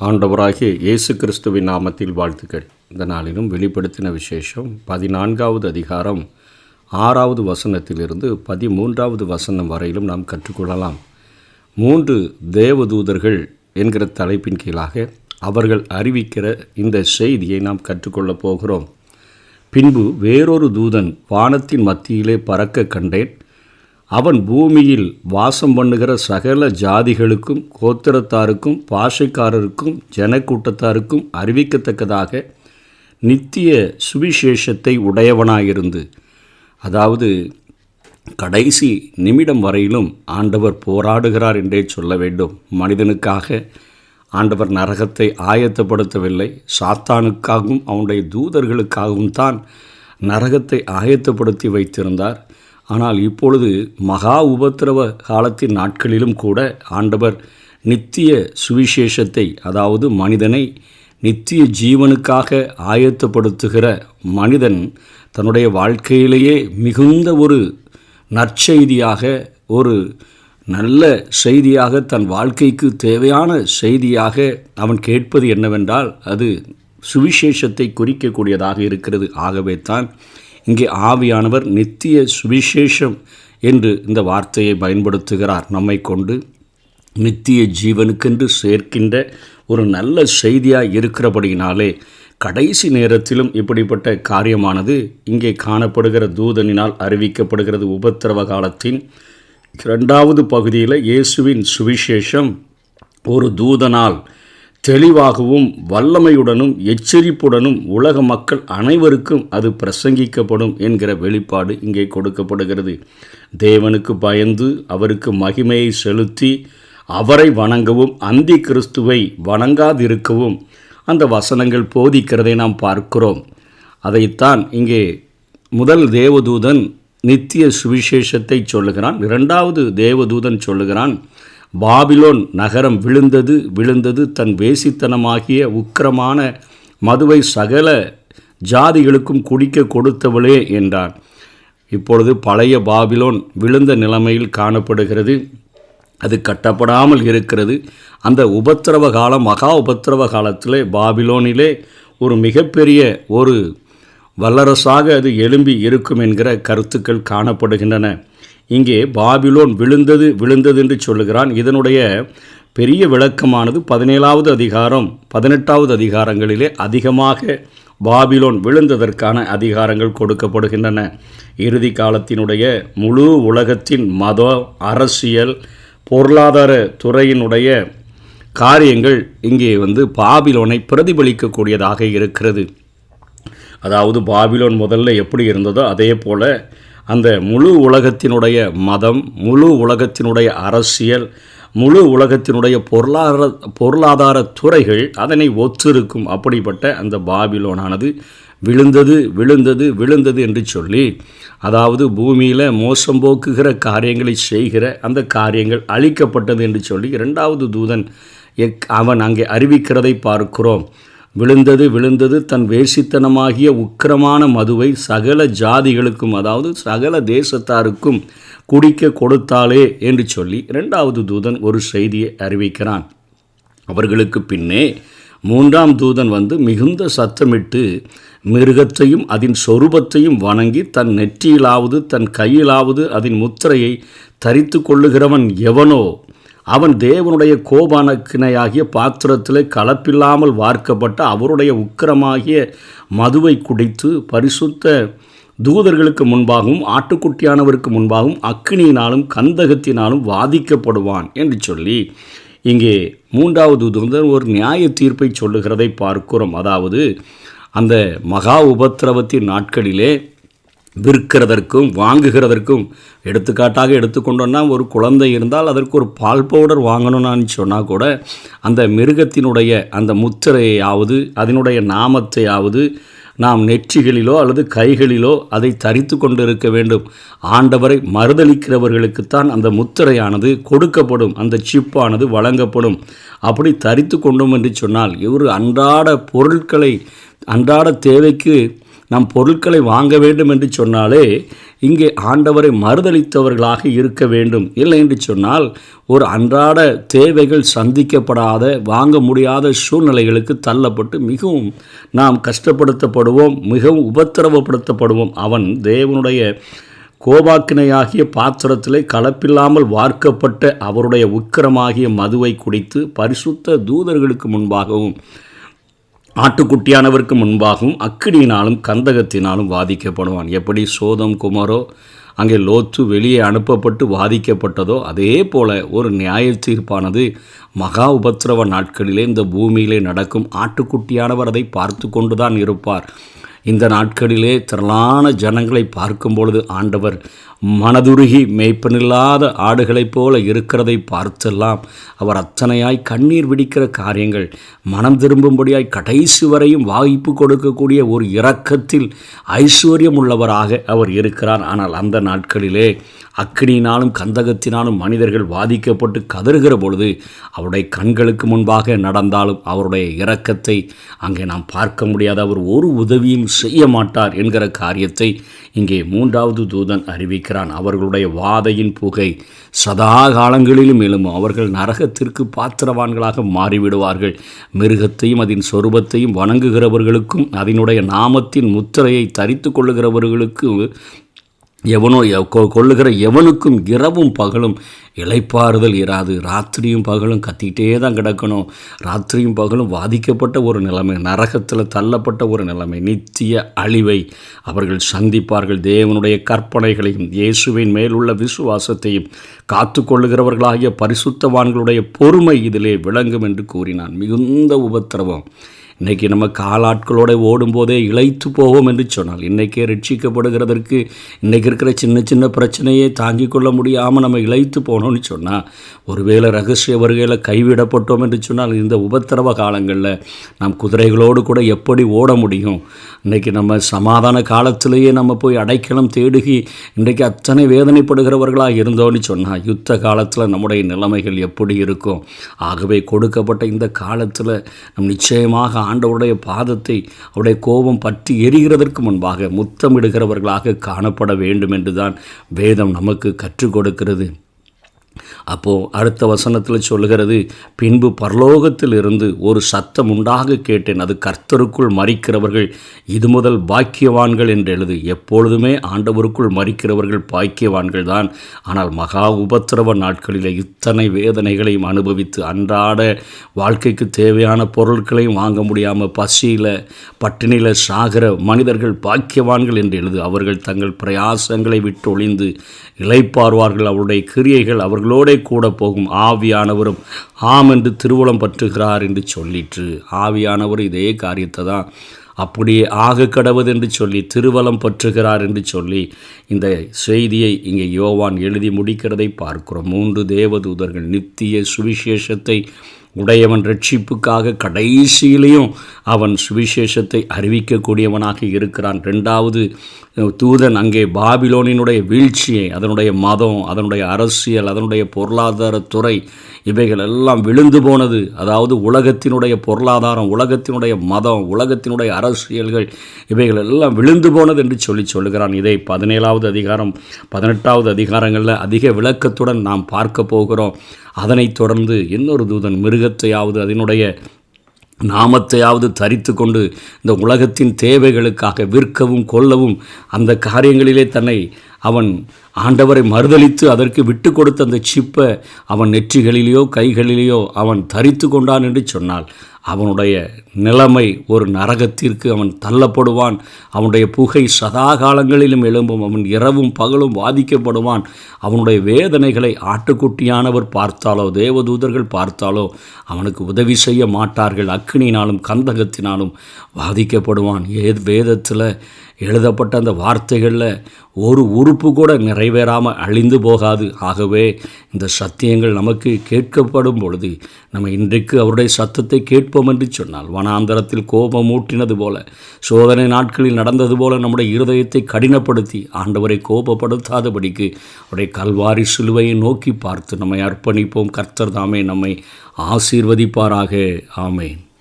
ஆண்டவராகிய இயேசு கிறிஸ்துவின் நாமத்தில் வாழ்த்துக்கள். இந்த நாளிலும் வெளிப்படுத்தின விசேஷம் பதினான்காவது அதிகாரம் ஆறாவது வசனத்திலிருந்து பதிமூன்றாவது வசனம் வரையிலும் நாம் கற்றுக்கொள்ளலாம். மூன்று தேவதூதர்கள் என்கிற தலைப்பின் கீழாக அவர்கள் அறிவிக்கிற இந்த செய்தியை நாம் கற்றுக்கொள்ளப் போகிறோம். பின்பு வேறொரு தூதன் வானத்தின் மத்தியிலே பறக்க கண்டேன். அவன் பூமியில் வாசம் பண்ணுகிற சகல ஜாதிகளுக்கும் கோத்திரத்தாருக்கும் பாஷைக்காரருக்கும் ஜனக்கூட்டத்தாருக்கும் அறிவிக்கத்தக்கதாக நித்திய சுவிசேஷத்தை உடையவனாயிருந்து அதாவது கடைசி நிமிடம் வரையிலும் ஆண்டவர் போராடுகிறார் என்றே சொல்ல வேண்டும். மனிதனுக்காக ஆண்டவர் நரகத்தை ஆயத்தப்படுத்தவில்லை. சாத்தானுக்காகவும் அவனுடைய தூதர்களுக்காகவும் தான் நரகத்தை ஆயத்தப்படுத்தி வைத்திருந்தார். ஆனால் இப்பொழுது மகா உபத்திரவ காலத்தின் நாட்களிலும் கூட ஆண்டவர் நித்திய சுவிசேஷத்தை அதாவது மனிதனை நித்திய ஜீவனுக்காக ஆயத்தப்படுத்துகிற மனிதன் தன்னுடைய வாழ்க்கையிலேயே மிகுந்த ஒரு நற்செய்தியாக ஒரு நல்ல செய்தியாக தன் வாழ்க்கைக்கு தேவையான செய்தியாக அவன் கேட்பது என்னவென்றால் அது சுவிசேஷத்தை குறிக்கக்கூடியதாக இருக்கிறது. ஆகவே தான் இங்கே ஆவியானவர் நித்திய சுவிசேஷம் என்று இந்த வார்த்தையை பயன்படுத்துகிறார். நம்மை கொண்டு நித்திய ஜீவனுக்கென்று சேர்க்கின்ற ஒரு நல்ல செய்தியாக இருக்கிறபடியினாலே கடைசி நேரத்திலும் இப்படிப்பட்ட காரியமானது இங்கே காணப்படுகிற தூதனினால் அறிவிக்கப்படுகிறது. உபத்திரவ காலத்தின் இரண்டாவது பகுதியில் இயேசுவின் சுவிசேஷம் ஒரு தூதனால் தெளிவாகவும் வல்லமையுடனும் எச்சரிப்புடனும் உலக மக்கள் அனைவருக்கும் அது பிரசங்கிக்கப்படும் என்கிற வெளிப்பாடு இங்கே கொடுக்கப்படுகிறது. தேவனுக்கு பயந்து அவருக்கு மகிமையை செலுத்தி அவரை வணங்கவும் அந்தி கிறிஸ்துவை வணங்காதிருக்கவும் அந்த வசனங்கள் போதிக்கிறதை நாம் பார்க்கிறோம். அதைத்தான் இங்கே முதல் தேவதூதன் நித்திய சுவிசேஷத்தை சொல்லுகிறான் இரண்டாவது தேவதூதன் சொல்லுகிறான் பாபிலோன் நகரம் விழுந்தது விழுந்தது தன் வேசித்தனமாகிய உக்கிரமான மதுவை சகல ஜாதிகளுக்கும் குடிக்க கொடுத்தவளே என்றான். இப்பொழுது பழைய பாபிலோன் விழுந்த நிலைமையில் காணப்படுகிறது. அது கட்டப்படாமல் இருக்கிறது. அந்த உபத்திரவ காலம் மகா உபத்திரவ காலத்திலே பாபிலோனிலே ஒரு மிகப்பெரிய ஒரு வல்லரசாக அது எழும்பி இருக்கும் என்கிற கருத்துக்கள் காணப்படுகின்றன. இங்கே பாபிலோன் விழுந்தது விழுந்தது என்று சொல்லுகிறான். இதனுடைய பெரிய விளக்கமானது பதினேழாவது அதிகாரம் பதினெட்டாவது அதிகாரங்களிலே அதிகமாக பாபிலோன் விழுந்ததற்கான அதிகாரங்கள் கொடுக்கப்படுகின்றன. இறுதி காலத்தினுடைய முழு உலகத்தின் மத அரசியல் பொருளாதார துறையினுடைய காரியங்கள் இங்கே வந்து பாபிலோனை பிரதிபலிக்கக்கூடியதாக இருக்கிறது. அதாவது பாபிலோன் முதல்ல எப்படி இருந்ததோ அதே போல் அந்த முழு உலகத்தினுடைய மதம் முழு உலகத்தினுடைய அரசியல் முழு உலகத்தினுடைய பொருளாதார பொருளாதார துறைகள் அதனை ஒத்திருக்கும் அப்படிப்பட்ட அந்த பாபிலோனானது விழுந்தது விழுந்தது விழுந்தது என்று சொல்லி அதாவது பூமியில் மோசம் போக்குகிற காரியங்களை செய்கிற அந்த காரியங்கள் அழிக்கப்பட்டது என்று சொல்லி இரண்டாவது தூதன் எக் அவன் அங்கே அறிவிக்கிறதை பார்க்கிறோம். விழுந்தது விழுந்தது தன் வேசித்தனமாகிய உக்கிரமான மதுவை சகல ஜாதிகளுக்கும் அதாவது சகல தேசத்தாருக்கும் குடிக்க கொடுத்தாளே என்று சொல்லி இரண்டாவது தூதன் ஒரு செய்தியை அறிவிக்கிறான். அவர்களுக்கு பின்னே மூன்றாம் தூதன் வந்து மிகுந்த சத்தமிட்டு மிருகத்தையும் அதன் சொரூபத்தையும் வணங்கி தன் நெற்றியிலாவது தன் கையிலாவது அதன் முத்திரையை தரித்து கொள்ளுகிறவன் எவனோ அவன் தேவனுடைய கோபானக்கினையாகிய பாத்திரத்தில் கலப்பில்லாமல் வார்க்கப்பட்ட அவருடைய உக்கிரமாகிய மதுவை குடித்து பரிசுத்த தூதர்களுக்கு முன்பாகவும் ஆட்டுக்குட்டியானவருக்கு முன்பாகவும் அக்கினியினாலும் கந்தகத்தினாலும் வாதிக்கப்படுவான் என்று சொல்லி இங்கே மூன்றாவது தூதர் ஒரு நியாய தீர்ப்பை சொல்லுகிறதை பார்க்கிறோம். அதாவது அந்த மகா உபத்திரவத்தின் நாட்களிலே விற்கிறதற்கும் வாங்குகிறதற்கும் எடுத்துக்காட்டாக எடுத்துக்கொண்டோன்னா ஒரு குழந்தை இருந்தால் அதற்கு ஒரு பால் பவுடர் வாங்கணும்னு சொன்னால் கூட அந்த மிருகத்தினுடைய அந்த முத்திரையாவது அதனுடைய நாமத்தையாவது நாம் நெற்றிகளிலோ அல்லது கைகளிலோ அதை தரித்து கொண்டிருக்க வேண்டும். ஆண்டவரை மறுதளிக்கிறவர்களுக்குத்தான் அந்த முத்திரையானது கொடுக்கப்படும் அந்த சிப்பானது வழங்கப்படும். அப்படி தரித்து கொண்டோம் என்று சொன்னால் இவர் அன்றாட பொருட்களை அன்றாட தேவைக்கு நம் பொருட்களை வாங்க வேண்டும் என்று சொன்னாலே இங்கே ஆண்டவரை மறுதளித்தவர்களாக இருக்க வேண்டும். இல்லை என்று சொன்னால் ஒரு அன்றாட தேவைகள் சந்திக்கப்படாத வாங்க முடியாத சூழ்நிலைகளுக்கு தள்ளப்பட்டு மிகவும் நாம் கஷ்டப்படுத்தப்படுவோம் மிகவும் உபத்திரவப்படுத்தப்படுவோம். அவன் தேவனுடைய கோபாக்கினையாகிய பாத்திரத்திலே கலப்பில்லாமல் வார்க்கப்பட்ட அவருடைய உக்கிரமாகிய மதுவை குடித்து பரிசுத்த தூதர்களுக்கு முன்பாகவும் ஆட்டுக்குட்டியானவருக்கு முன்பாகவும் அக்கினியினாலும் கந்தகத்தினாலும் வாதிக்கப்படுவான். எப்படி சோதம் குமரோ அங்கே லோத்து வெளியே அனுப்பப்பட்டு வாதிக்கப்பட்டதோ அதே போல ஒரு நியாய தீர்ப்பானது மகா உபத்திரவ நாட்களிலே இந்த பூமியிலே நடக்கும். ஆட்டுக்குட்டியானவர் அதை பார்த்து கொண்டுதான் இருப்பார். இந்த நாட்களிலே திரளான ஜனங்களை பார்க்கும் பொழுது ஆண்டவர் மனதுருகி மேய்ப்பனில்லாத ஆடுகளைப் போல இருக்கிறதை பார்த்தெல்லாம் அவர் அத்தனையாய் கண்ணீர் விடிக்கிற காரியங்கள். மனம் திரும்பும்படியாய் கடைசி வரையும் வாய்ப்பு கொடுக்கக்கூடிய ஒரு இரக்கத்தில் ஐஸ்வர்யம் உள்ளவராக அவர் இருக்கிறார். ஆனால் அந்த நாட்களிலே அக்னியினாலும் கந்தகத்தினாலும் மனிதர்கள் வாதிக்கப்பட்டு கதறுகிற பொழுது அவருடைய கண்களுக்கு முன்பாக நடந்தாலும் அவருடைய இரக்கத்தை அங்கே நாம் பார்க்க முடியாத. அவர் ஒரு உதவியும் செய்ய மாட்டார் என்கிற காரியத்தை இங்கே மூன்றாவது தூதன் இருக்கிறான் அவர்களுடைய வாதையின் புகை சதா காலங்களிலும் எழும்பும் அவர்கள் நரகத்திற்கு பாத்திரவான்களாக மாறிவிடுவார்கள். மிருகத்தையும் அதன் சொரூபத்தையும் வணங்குகிறவர்களுக்கும் அதனுடைய நாமத்தின் முத்திரையை தரித்து கொள்ளுகிறவர்களுக்கு எவனோ கொள்ளுகிற எவனுக்கும் இரவும் பகலும் இலைப்பாறுதல் இராது. ராத்திரியும் பகலும் கத்திக்கிட்டே தான் கிடக்கணும். ராத்திரியும் பகலும் பாதிக்கப்பட்ட ஒரு நிலைமை நரகத்தில் தள்ளப்பட்ட ஒரு நிலைமை நித்திய அழிவை அவர்கள் சந்திப்பார்கள். தேவனுடைய கற்பனைகளையும் இயேசுவின் மேலுள்ள விசுவாசத்தையும் காத்து கொள்ளுகிறவர்களாகிய பரிசுத்தவான்களுடைய பொறுமை இதிலே விளங்கும் என்று கூறினான். மிகுந்த உபத்திரவம். இன்றைக்கி நம்ம காலாட்களோடு ஓடும்போதே இழைத்து போவோம் என்று சொன்னால் இன்றைக்கே ரட்சிக்கப்படுகிறதற்கு இன்றைக்கி இருக்கிற சின்ன சின்ன பிரச்சனையை தாங்கிக் கொள்ள முடியாமல் நம்ம இழைத்து போனோம்னு சொன்னால் ஒருவேளை ரகசிய வருகையில் கைவிடப்பட்டோம் என்று சொன்னால் இந்த உபத்திரவ காலங்களில் நம் குதிரைகளோடு கூட எப்படி ஓட முடியும்? இன்றைக்கி நம்ம சமாதான காலத்திலேயே நம்ம போய் அடைக்கலம் தேடுகி இன்றைக்கு அத்தனை வேதனைப்படுகிறவர்களாக இருந்தோன்னு சொன்னால் யுத்த காலத்தில் நம்முடைய நிலைமைகள் எப்படி இருக்கும்? ஆகவே கொடுக்கப்பட்ட இந்த காலத்தில் நம் நிச்சயமாக ஆண்டவருடைய பாதத்தை அவருடைய கோபம் பற்றி எரிகிறதற்கு முன்பாக முத்தமிடுகிறவர்களாக காணப்பட வேண்டும் என்றுதான் வேதம் நமக்கு கற்றுக் கொடுக்கிறது. அப்போது அடுத்த வசனத்தில் சொல்லுகிறது பின்பு பரலோகத்தில் இருந்து ஒரு சத்தம் உண்டாக கேட்டேன். அது கர்த்தருக்குள் மறிக்கிறவர்கள் இது முதல் பாக்கியவான்கள் என்று எழுது. எப்பொழுதுமே ஆண்டவருக்குள் மறிக்கிறவர்கள் பாக்கியவான்கள் தான். ஆனால் மகா உபத்திரவ நாட்களில் இத்தனை வேதனைகளையும் அனுபவித்து அன்றாட வாழ்க்கைக்கு தேவையான பொருட்களையும் வாங்க முடியாமல் பசியில் பட்டினியில் சாகிற மனிதர்கள் பாக்கியவான்கள் என்று எழுது. அவர்கள் தங்கள் பிரயாசங்களை விட்டு ஒளிந்து இழைப்பார்வார்கள் அவருடைய கிரியைகள் அவர்களோடே கூட போகும் ஆவியானவரும் ஆம் என்று திருவுளம் பற்றுகிறார் என்று சொல்லிற்று. ஆவியானவர் இதே காரியத்தை தான் அப்படியே ஆக கடவுது என்று சொல்லி திருவலம் பற்றுகிறார் என்று சொல்லி இந்த செய்தியை இங்கே யோவான் எழுதி முடிக்கிறதை பார்க்கிறோம். மூன்று தேவதூதர்கள் நித்திய சுவிசேஷத்தை உடையவன் ரட்சிப்புக்காக கடைசியிலையும் அவன் சுவிசேஷத்தை அறிவிக்கக்கூடியவனாக இருக்கிறான். ரெண்டாவது தூதன் அங்கே பாபிலோனினுடைய வீழ்ச்சியை அதனுடைய மதம் அதனுடைய அரசியல் அதனுடைய பொருளாதார துறை இவைகள் எல்லாம் விழுந்து போனது. அதாவது உலகத்தினுடைய பொருளாதாரம் உலகத்தினுடைய மதம் உலகத்தினுடைய அரசியல்கள் இவைகள் எல்லாம் விழுந்து போனது என்று சொல்லி சொல்லுகிறான். இதை பதினேழாவது அதிகாரம் பதினெட்டாவது அதிகாரங்களில் அதிக விளக்கத்துடன் நாம் பார்க்க போகிறோம். அதனைத் தொடர்ந்து இன்னொரு தூதன் மிருகத்தையாவது அதனுடைய நாமத்தையாவது தரித்து கொண்டு இந்த உலகத்தின் தேவைகளுக்காக விற்கவும் கொல்லவும் அந்த காரியங்களிலே தன்னை அவன் ஆண்டவரை மறுதளித்து அதற்கு விட்டு கொடுத்த அந்த சிப்பை அவன் நெற்றிகளிலேயோ கைகளிலேயோ அவன் தரித்து கொண்டான் என்று சொன்னால் அவனுடைய நிலைமை ஒரு நரகத்திற்கு அவன் தள்ளப்படுவான். அவனுடைய புகை சதா காலங்களிலும் எழும்பும் அவன் இரவும் பகலும் பாதிக்கப்படுவான் அவனுடைய வேதனைகளை ஆட்டுக்குட்டியானவர் பார்த்தாலோ தேவதூதர்கள் பார்த்தாலோ அவனுக்கு உதவி செய்ய மாட்டார்கள். அக்னினாலும் கந்தகத்தினாலும் பாதிக்கப்படுவான் ஏ வேதத்தில் எழுதப்பட்ட அந்த வார்த்தைகளில் ஒரு உறுப்பு கூட நிறைவேறாமல் அழிந்து போகாது. ஆகவே இந்த சத்தியங்கள் நமக்கு கேட்கப்படும் பொழுது நம்ம இன்றைக்கு அவருடைய சத்தத்தை கேட்போம் என்று சொன்னால் வனாந்தரத்தில் கோபம் ஊட்டினது போல சோதனை நாட்களில் நடந்தது போல நம்முடைய இருதயத்தை கடினப்படுத்தி ஆண்டவரை கோபப்படுத்தாதபடிக்கு அவருடைய கல்வாரி சிலுவையை நோக்கி பார்த்து நம்மை அர்ப்பணிப்போம். கர்த்தர் தாமே நம்மை ஆசீர்வதிப்பாராக. ஆமேன்.